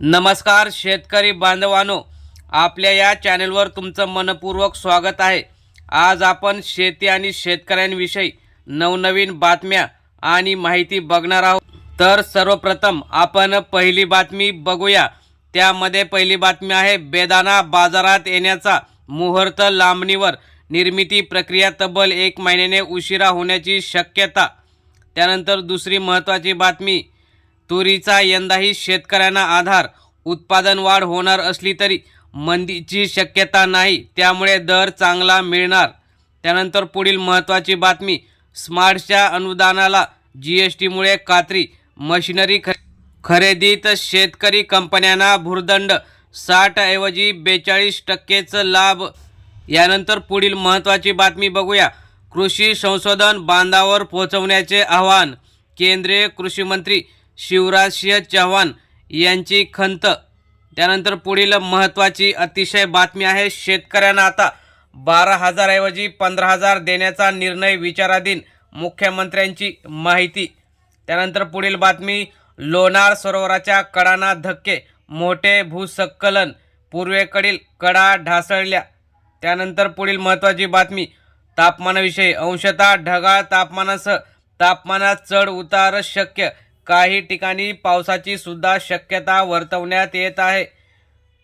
नमस्कार शेतकरी बांधवानो आपल्या या चॅनलवर तुमचं मनपूर्वक स्वागत आहे. आज आपण शेती आणि शेतकऱ्यांविषयी नवनवीन बातम्या आणि माहिती बघणार आहोत. तर सर्वप्रथम आपण पहिली बातमी बघूया. त्यामध्ये पहिली बातमी आहे बेदाना बाजारात येण्याचा मुहूर्त लांबणीवर निर्मिती प्रक्रिया तब्बल एक महिन्याने उशिरा होण्याची शक्यता. त्यानंतर दुसरी महत्त्वाची बातमी तुरीचा यंदाही शेतकऱ्यांना आधार. उत्पादन वाढ होणार असली तरी मंदीची शक्यता नाही त्यामुळे दर चांगला मिळणार. त्यानंतर पुढील महत्त्वाची बातमी स्मार्टच्या अनुदानाला जी एस टीमुळे कात्री मशिनरी ख खरेदीत शेतकरी कंपन्यांना भुर्दंड साठ ऐवजी बेचाळीस टक्केचं लाभ. यानंतर पुढील महत्त्वाची बातमी बघूया. कृषी संशोधन बांधावर पोहोचवण्याचे आवाहन केंद्रीय कृषी मंत्री शिवराजसिंह चव्हाण यांची खंत. त्यानंतर पुढील महत्त्वाची अतिशय बातमी आहे शेतकऱ्यांना आता बारा हजारऐवजी पंधरा हजार देण्याचा निर्णय विचाराधीन मुख्यमंत्र्यांची माहिती. त्यानंतर पुढील बातमी लोणार सरोवराच्या कडांना धक्के मोठे भूसक्कलन पूर्वेकडील कडा ढासळल्या. त्यानंतर पुढील महत्त्वाची बातमी तापमानाविषयी. अंशतः ढगाळ तापमानासह तापमानात चढ उतार शक्य काही ठिकाणी पावसाची सुद्धा शक्यता वर्तवण्यात येत आहे.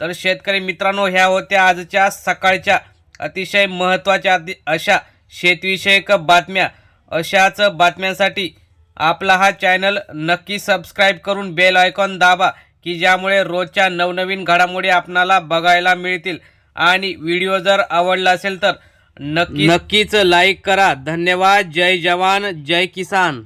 तर शेतकरी मित्रांनो ह्या होत्या आजच्या सकाळच्या अतिशय महत्त्वाच्या अशा शेतविषयक बातम्या. अशाच बातम्यांसाठी आपला हा चॅनल नक्की सबस्क्राईब करून बेल आयकॉन दाबा की ज्यामुळे रोजच्या नवनवीन घडामोडी आपणाला बघायला मिळतील. आणि व्हिडिओ जर आवडला असेल तर नक्की नक्कीच लाईक करा. धन्यवाद. जय जवान जय किसान.